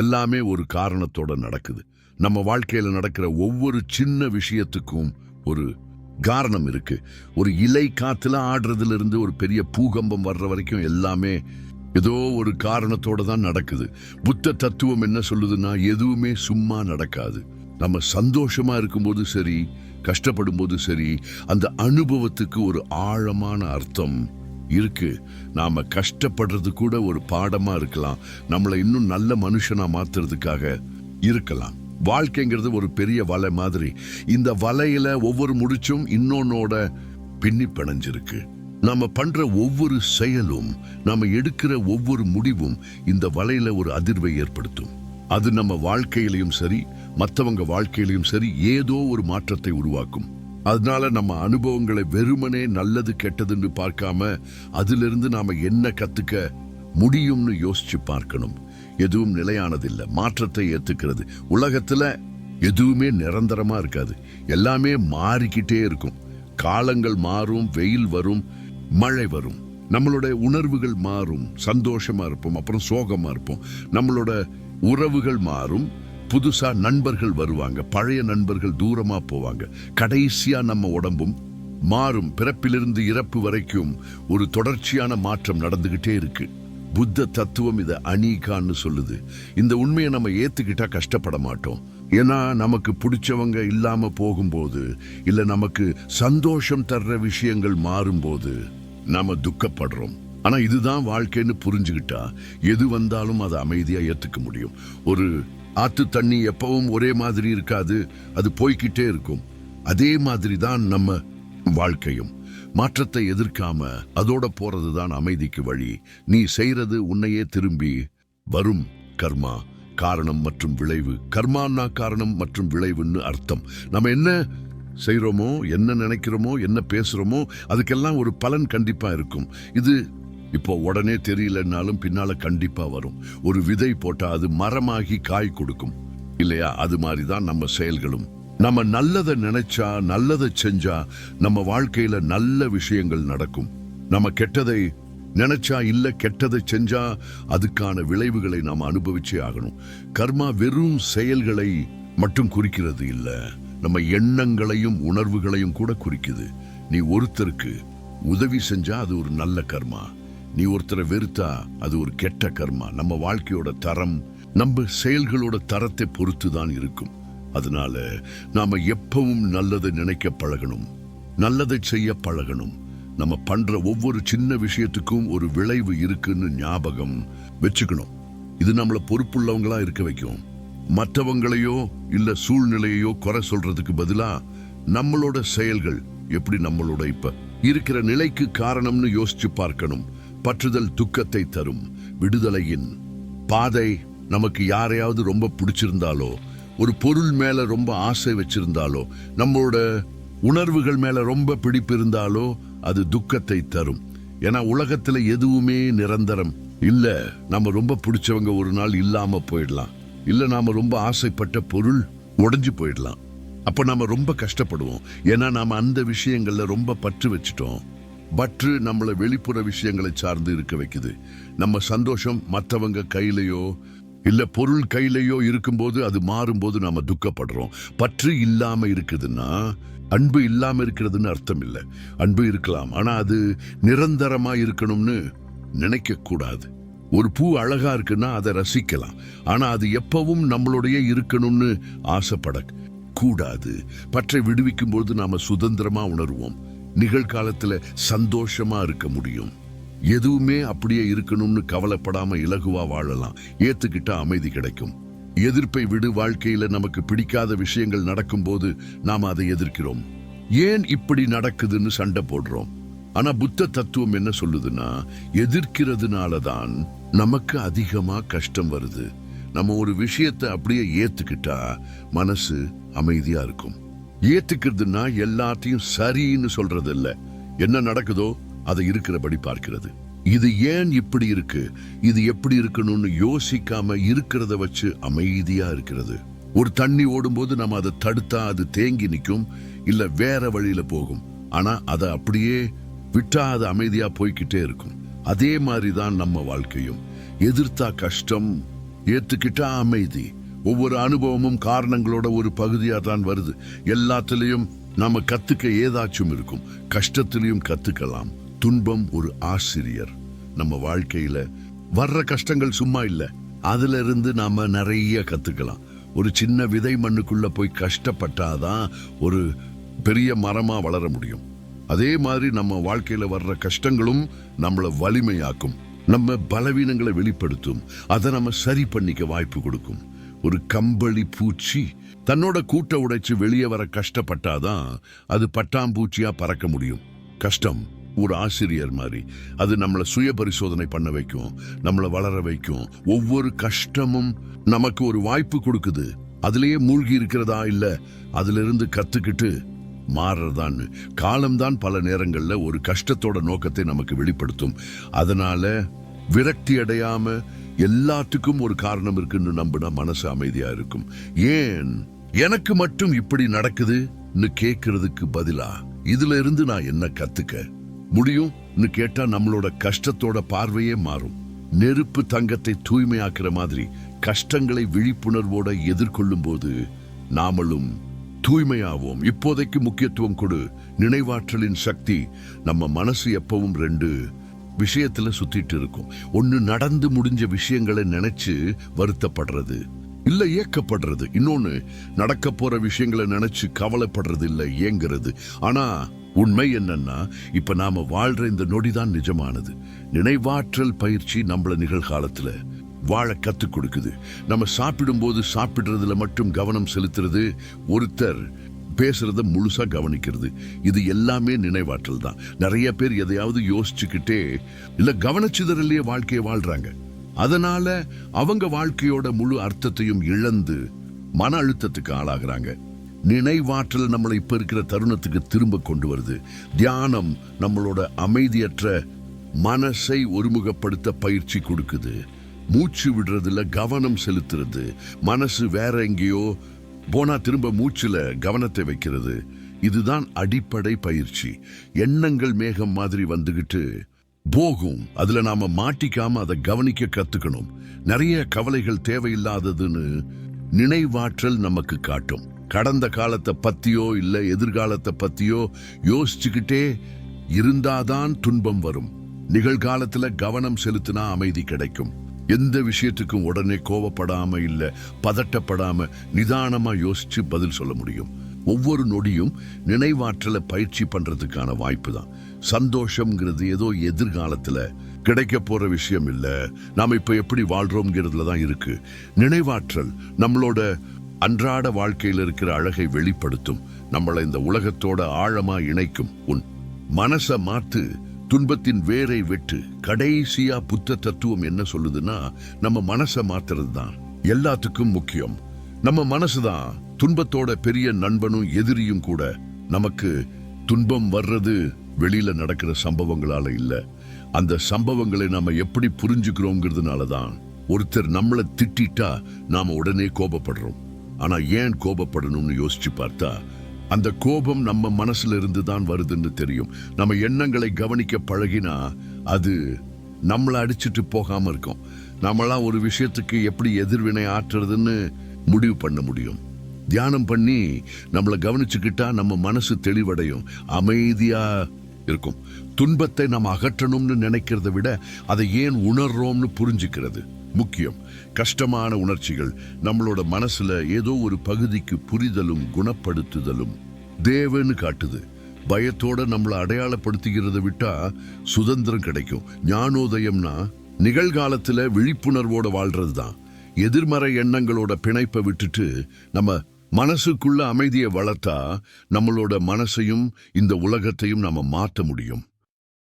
எல்லாமே ஒரு காரணத்தோட நடக்குது. நம்ம வாழ்க்கையில நடக்கிற ஒவ்வொரு சின்ன விஷயத்துக்கும் ஒரு காரணம் இருக்கு. ஒரு இலை காத்துல ஆடுறதுல இருந்து ஒரு பெரிய பூகம்பம் வர்ற வரைக்கும் எல்லாமே ஏதோ ஒரு காரணத்தோட தான் நடக்குது. புத்த தத்துவம் என்ன சொல்லுதுன்னா எதுவுமே சும்மா நடக்காது. நம்ம சந்தோஷமா இருக்கும்போது சரி கஷ்டப்படும் போது சரி அந்த அனுபவத்துக்கு ஒரு ஆழமான அர்த்தம் இருக்கு. நாம கஷ்டப்படுறது கூட ஒரு பாடமா இருக்கலாம். நம்மளை இன்னும் நல்ல மனுஷனா மாத்துறதுக்காக இருக்கலாம். வாழ்க்கைங்கிறது ஒரு பெரிய வலை மாதிரி. இந்த வலையில ஒவ்வொரு முடிச்சும் இன்னொன்னோட பின்னி பிணைஞ்சிருக்கு. நாம பண்ற ஒவ்வொரு செயலும் நாம எடுக்கிற ஒவ்வொரு முடிவும் இந்த வலையில ஒரு அதிர்வை ஏற்படுத்தும். அது நம்ம வாழ்க்கையிலையும் சரி மற்றவங்க வாழ்க்கையிலையும் சரி ஏதோ ஒரு மாற்றத்தை உருவாக்கும். அதனால நம்ம அனுபவங்களை வெறுமனே நல்லது கெட்டதுன்னு பார்க்காம அதிலிருந்து நாம என்ன கத்துக்க முடியும்னு யோசிச்சு பார்க்கணும். எதுவும் நிலையானதில்லை. மாற்றத்தை ஏத்துக்கிறது. உலகத்துல எதுவுமே நிரந்தரமா இருக்காது. எல்லாமே மாறிக்கிட்டே இருக்கும். காலங்கள் மாறும் வெயில் வரும் மழை வரும். நம்மளோட உணர்வுகள் மாறும். சந்தோஷமா இருப்போம். அப்புறம் சோகமா இருப்போம். நம்மளோட உறவுகள் மாறும். புதுசா நண்பர்கள் வருவாங்க. பழைய நண்பர்கள் தூரமா போவாங்க. கடைசியா நம்ம உடம்பும் மாறும். பிறப்பிலிருந்து இறப்பு வரைக்கும் ஒரு தொடர்ச்சியான மாற்றம் நடந்துகிட்டே இருக்கு. புத்த தத்துவம் இதை அனீகான்னு சொல்லுது. இந்த உண்மையை நம்ம ஏத்துக்கிட்டா கஷ்டப்பட மாட்டோம். ஏன்னா நமக்கு பிடிச்சவங்க இல்லாம போகும்போது இல்ல நமக்கு சந்தோஷம் தர்ற விஷயங்கள் மாறும்போது நாம துக்கப்படுறோம். ஆனா இதுதான் வாழ்க்கைன்னு புரிஞ்சுக்கிட்டா எது வந்தாலும் அதை அமைதியா ஏத்துக்க முடியும். ஒரு ஆத்து தண்ணி எப்பவும் ஒரே மாதிரி இருக்காது. அது போய்க்கிட்டே இருக்கும். அதே மாதிரி தான் நம்ம வாழ்க்கையும். மாற்றத்தை எதிர்க்காம அதோட போறதுதான் அமைதிக்கு வழி. நீ செய்யறது உன்னையே திரும்பி வரும் கர்மா. காரணம் மற்றும் விளைவு. கர்மான்னா காரணம் மற்றும் விளைவுன்னு அர்த்தம். நம்ம என்ன செய்கிறோமோ என்ன நினைக்கிறோமோ என்ன பேசுறோமோ அதுக்கெல்லாம் ஒரு பலன் கண்டிப்பாக இருக்கும். இது இப்போ உடனே தெரியலன்னாலும் பின்னால கண்டிப்பா வரும். ஒரு விதை போட்டா அது மரமாகி காய் கொடுக்கும். இல்லையா? அது மாதிரி தான் நம்ம செயல்களும். நம்ம நல்லதை நினைச்சா நல்லதை செஞ்சா நம்ம வாழ்க்கையில நல்ல விஷயங்கள் நடக்கும். நம்ம கெட்டதை நினைச்சா இல்ல கெட்டதை செஞ்சா அதுக்கான விளைவுகளை நாம் அனுபவிச்சே ஆகணும். கர்மா வெறும் செயல்களை மட்டும் குறிக்கிறது இல்ல. நம்ம எண்ணங்களையும் உணர்வுகளையும் கூட குறிக்குது. நீ ஒருத்தருக்கு உதவி செஞ்சா அது ஒரு நல்ல கர்மா. நீ ஒருத்தரை வெறுத்தா அது ஒரு கெட்ட கர்மா. நம்ம வாழ்க்கையோட தரம் நம்ம செயல்களோட தரத்தை பொறுத்து தான் இருக்கும். அதனால நாம எப்பவும் நல்லதை நினைக்க பழகணும். நல்லதை செய்ய பழகணும். நம்ம பண்ற ஒவ்வொரு சின்ன விஷயத்துக்கும் ஒரு விளைவு இருக்குன்னு ஞாபகம் வச்சுக்கணும். இது நம்மள பொறுப்புள்ளவங்களா இருக்க வைக்கும். மற்றவங்களையோ இல்ல சூழ்நிலையோ குறை சொல்றதுக்கு பதிலா நம்மளோட செயல்கள் எப்படி நம்மளோட இப்ப இருக்கிற நிலைக்கு காரணம்னு யோசிச்சு பார்க்கணும். பற்றுதல் துக்கத்தை தரும். விடுதலையின் பாதை நமக்கு யாரையாவது ரொம்ப பிடிச்சிருந்தாலோ ஒரு பொருள் மேல ரொம்ப ஆசை வச்சிருந்தாலோ நம்மளோட உணர்வுகள் மேல ரொம்ப பிடிப்பு இருந்தாலோ அது துக்கத்தை தரும். ஏன்னா உலகத்துல எதுவுமே நிரந்தரம் இல்ல. நம்ம ரொம்ப பிடிச்சவங்க ஒரு நாள் இல்லாம போயிடலாம். இல்ல நாம ரொம்ப ஆசைப்பட்ட பொருள் உடைஞ்சு போயிடலாம். அப்ப நாம ரொம்ப கஷ்டப்படுவோம். ஏன்னா நாம அந்த விஷயங்கள்ல ரொம்ப பற்று வச்சுட்டோம். பற்று நம்மளை வெளிப்புற விஷயங்களை சார்ந்து இருக்க வைக்குது. நம்ம சந்தோஷம் மற்றவங்க கையிலையோ இல்ல பொருள் கையிலையோ இருக்கும்போது அது மாறும்போது நாம துக்கப்படுறோம். பற்று இல்லாம இருக்குதுன்னா அன்பு இல்லாம இருக்கிறதுன்னு அர்த்தம் இல்லை. அன்பு இருக்கலாம். ஆனா அது நிரந்தரமா இருக்கணும்னு நினைக்க கூடாது. ஒரு பூ அழகா இருக்குன்னா அதை ரசிக்கலாம். ஆனா அது எப்பவும் நம்மளுடைய இருக்கணும்னு ஆசைப்பட கூடாது. பற்றை விடுவிக்கும் போது நாம சுதந்திரமா உணர்வோம். நிகழ்காலத்துல சந்தோஷமா இருக்க முடியும். எதுவுமே அப்படியே இருக்கணும்னு கவலைப்படாம இலகுவா வாழலாம். ஏத்துக்கிட்டா அமைதி கிடைக்கும். எதிர்ப்பை விடு வாழ்க்கையில நமக்கு பிடிக்காத விஷயங்கள் நடக்கும்போது நாம அதை எதிர்க்கிறோம். ஏன் இப்படி நடக்குதுன்னு சண்டை போடுறோம். ஆனா புத்த தத்துவம் என்ன சொல்லுதுன்னா எதிர்க்கிறதுனால தான் நமக்கு அதிகமா கஷ்டம் வருது. நம்ம ஒரு விஷயத்தை அப்படியே ஏத்துக்கிட்டா மனசு அமைதியா இருக்கும். ஏத்துக்கிறதுனா எல்லாத்தையும் சரின்னு சொல்றது இல்ல என்ன நடக்குதோ அதை இருக்கிறபடி பார்க்கிறது. இது ஏன் இப்படி இருக்கு? இது எப்படி இருக்கணும்னு யோசிக்காம இருக்கிறத வச்சு அமைதியா இருக்கிறது. ஒரு தண்ணி ஓடும்போது நம்ம அதை தடுத்தா அது தேங்கி நிற்கும் இல்ல வேற வழியில போகும். ஆனா அதை அப்படியே விட்டா அது அமைதியா போய்க்கிட்டே இருக்கும். அதே மாதிரி தான் நம்ம வாழ்க்கையும். எதிர்த்தா கஷ்டம் ஏத்துக்கிட்டா அமைதி. ஒவ்வொரு அனுபவமும் காரணங்களோட ஒரு பகுதியா தான் வருது. எல்லாத்துலயும் நாம கத்துக்க ஏதாச்சும் இருக்கும். கஷ்டத்திலையும் கத்துக்கலாம். துன்பம் ஒரு ஆசிரியர். நம்ம வாழ்க்கையில வர்ற கஷ்டங்கள் சும்மா இல்ல. அதுல இருந்து நாம நிறைய கத்துக்கலாம். ஒரு சின்ன விதை மண்ணுக்குள்ள போய் கஷ்டப்பட்டாதான் ஒரு பெரிய மரமா வளர முடியும். அதே மாதிரி நம்ம வாழ்க்கையில வர்ற கஷ்டங்களும் நம்மளை வலிமையாக்கும். நம்ம பலவீனங்களை வெளிப்படுத்தும். அதை நம்ம சரி பண்ணிக்க வாய்ப்பு கொடுக்கும். ஒரு கம்பளி பூச்சி தன்னோட கூட்டை உடைச்சு வெளியே வர கஷ்டப்பட்டாதான் அது பட்டாம்பூச்சியா பறக்க முடியும். கஷ்டம் ஒரு ஆசிரியர் மாதிரி. அது நம்மளை சுய பரிசோதனை பண்ண வைக்கும் நம்மளை வளர வைக்கும். ஒவ்வொரு கஷ்டமும் நமக்கு ஒரு வாய்ப்பு கொடுக்குது. அதுலயே மூழ்கி இருக்கிறதா இல்ல அதுல இருந்து கத்துக்கிட்டு மாறுறதான்னு. காலம்தான் பல நேரங்கள்ல ஒரு கஷ்டத்தோட நோக்கத்தை நமக்கு வெளிப்படுத்தும். அதனால விரக்தி அடையாம எல்லாத்துக்கும் ஒரு காரணம் இருக்குன்னு நம்பினா மனசு அமைதியா இருக்கும். ஏன்? எனக்கு மட்டும் இப்படி நடக்குதுன்னு கேட்கறதுக்கு பதிலா? இதுல இருந்து நான் என்ன கத்துக்க? முடியும்னு கேட்டா நம்மளோட கஷ்டத்தோட பார்வையே மாறும். நெருப்பு தங்கத்தை தூய்மையாக்குற மாதிரி கஷ்டங்களை விழிப்புணர்வோட எதிர்கொள்ளும் போது நாமளும் தூய்மையாவோம். இப்போதைக்கு முக்கியத்துவம் கொடு. நினைவாற்றலின் சக்தி நம்ம மனசு எப்பவும் ரெண்டு. விஷயத்துல சுத்திட்டு இருக்கும். ஒன்னு நடந்து முடிஞ்ச விஷயங்களை நினைச்சு வருத்தப்படுறது இல்ல ஏக்கப்படுறது. இன்னொன்னு நடக்க போற விஷயங்களை நினைச்சு கவலைப்படுறது இல்ல ஏங்குறது. ஆனா உண்மை என்னன்னா இப்ப நாம வாழ்ற இந்த நொடிதான் நிஜமானது. நினைவாற்றல் பயிற்சி நம்மள நிகழ்காலத்துல வாழ கத்துக் கொடுக்குது. நம்ம சாப்பிடும்போது சாப்பிடுறதுல மட்டும் கவனம் செலுத்துறது ஒருத்தர் பேசுறத முழுசா கவனிக்கிறது. இது எல்லாமே நினைவாற்றல் தான். நிறைய பேர் எதையாவது யோசிச்சுக்கிட்டே இல்ல கவனச்சிதறலையே வாழ்க்கையை வாழ்றாங்க. அதனால அவங்க வாழ்க்கையோட முழு அர்த்தத்தையும் இழந்து மன அழுத்தத்துக்கு ஆளாகிறாங்க. நினைவாற்றல் நம்மளை இப்ப இருக்கிற தருணத்துக்கு திரும்ப கொண்டு வருது. தியானம் நம்மளோட அமைதியற்ற மனசை ஒருமுகப்படுத்த பயிற்சி கொடுக்குது. மூச்சு விடுறதுல கவனம் செலுத்துறது. மனசு வேற எங்கேயோ போனா திரும்ப மூச்சுல கவனத்தை வைக்கிறது. இதுதான் அடிப்படை பயிற்சி. எண்ணங்கள் மேகம் மாதிரி வந்துகிட்டு போகும். அதுல நாம மாட்டிக்காம அதை கவனிக்க கத்துக்கணும். நிறைய கவலைகள் தேவையில்லாததுன்னு நினைவாற்றல் நமக்கு காட்டும். கடந்த காலத்தை பத்தியோ இல்ல எதிர்காலத்தை பத்தியோ யோசிச்சுக்கிட்டே இருந்தாதான் துன்பம் வரும். நிகழ்காலத்துல கவனம் செலுத்தினா அமைதி கிடைக்கும். எந்த விஷயத்துக்கும் உடனே கோவப்படாம இல்ல பதட்டப்படாம நிதானமா யோசிச்சு பதில் சொல்ல முடியும். ஒவ்வொரு நொடியும் நினைவாற்றலை பயிற்சி பண்றதுக்கான வாய்ப்பு தான் சந்தோஷம்ங்கிறது ஏதோ எதிர்காலத்துல கிடைக்க போற விஷயம் இல்ல. நாம இப்ப எப்படி வாழ்றோம்ங்கிறதுல தான் இருக்கு. நினைவாற்றல் நம்மளோட அன்றாட வாழ்க்கையில் இருக்கிற அழகை வெளிப்படுத்தும். நம்மளை இந்த உலகத்தோட ஆழமா இணைக்கும் உன் மனச மாத்து துன்பத்தின் வேரை வெட்டு கடைசியா புத்த தத்துவம் என்ன சொல்லுதுன்னா நம்ம மனச மாத்துறது தான் எல்லாத்துக்கும் முக்கியம். நம்ம மனசுதான் துன்பத்தோட பெரிய நண்பனும் எதிரியும் கூட நமக்கு துன்பம் வர்றது வெளியில நடக்கிற சம்பவங்களால இல்ல. அந்த சம்பவங்களை நாம எப்படி புரிஞ்சுக்கிறோங்கிறதுனால தான் ஒருத்தர் நம்மளை திட்டா நாம உடனே கோபப்படுறோம். ஆனா ஏன் கோபப்படணும்னு யோசிச்சு பார்த்தா அந்த கோபம் நம்ம மனசுல இருந்து தான் வருதுன்னு தெரியும். நம்ம எண்ணங்களை கவனிக்க பழகினா அது நம்மளை அடிச்சிட்டு போகாம இருக்கும். நம்மளாம் ஒரு விஷயத்துக்கு எப்படி எதிர்வினை ஆற்றுறதுன்னு முடிவு பண்ண முடியும். தியானம் பண்ணி நம்மளை கவனிச்சுக்கிட்டா நம்ம மனசு தெளிவடையும். அமைதியா இருக்கும். துன்பத்தை நாம் அகற்றணும்னு நினைக்கிறத விட அதை ஏன் உணர்றோம்னு புரிஞ்சுக்கிறது. முக்கியம். கஷ்டமான உணர்ச்சிகள் நம்மளோட மனசுல ஏதோ ஒரு பகுதிக்கு புரிதலும் குணப்படுத்துதலும் தேவன்னு காட்டுது. பயத்தோட நம்மளை அடையாளப்படுத்துகிறத விட்டா சுதந்திரம் கிடைக்கும். ஞானோதயம்னா நிகழ்காலத்துல விழிப்புணர்வோட வாழ்றது தான் எதிர்மறை எண்ணங்களோட பிணைப்பை விட்டுட்டு நம்ம மனசுக்குள்ள அமைதியை வளர்த்தா நம்மளோட மனசையும் இந்த உலகத்தையும் நம்ம மாற்ற முடியும்.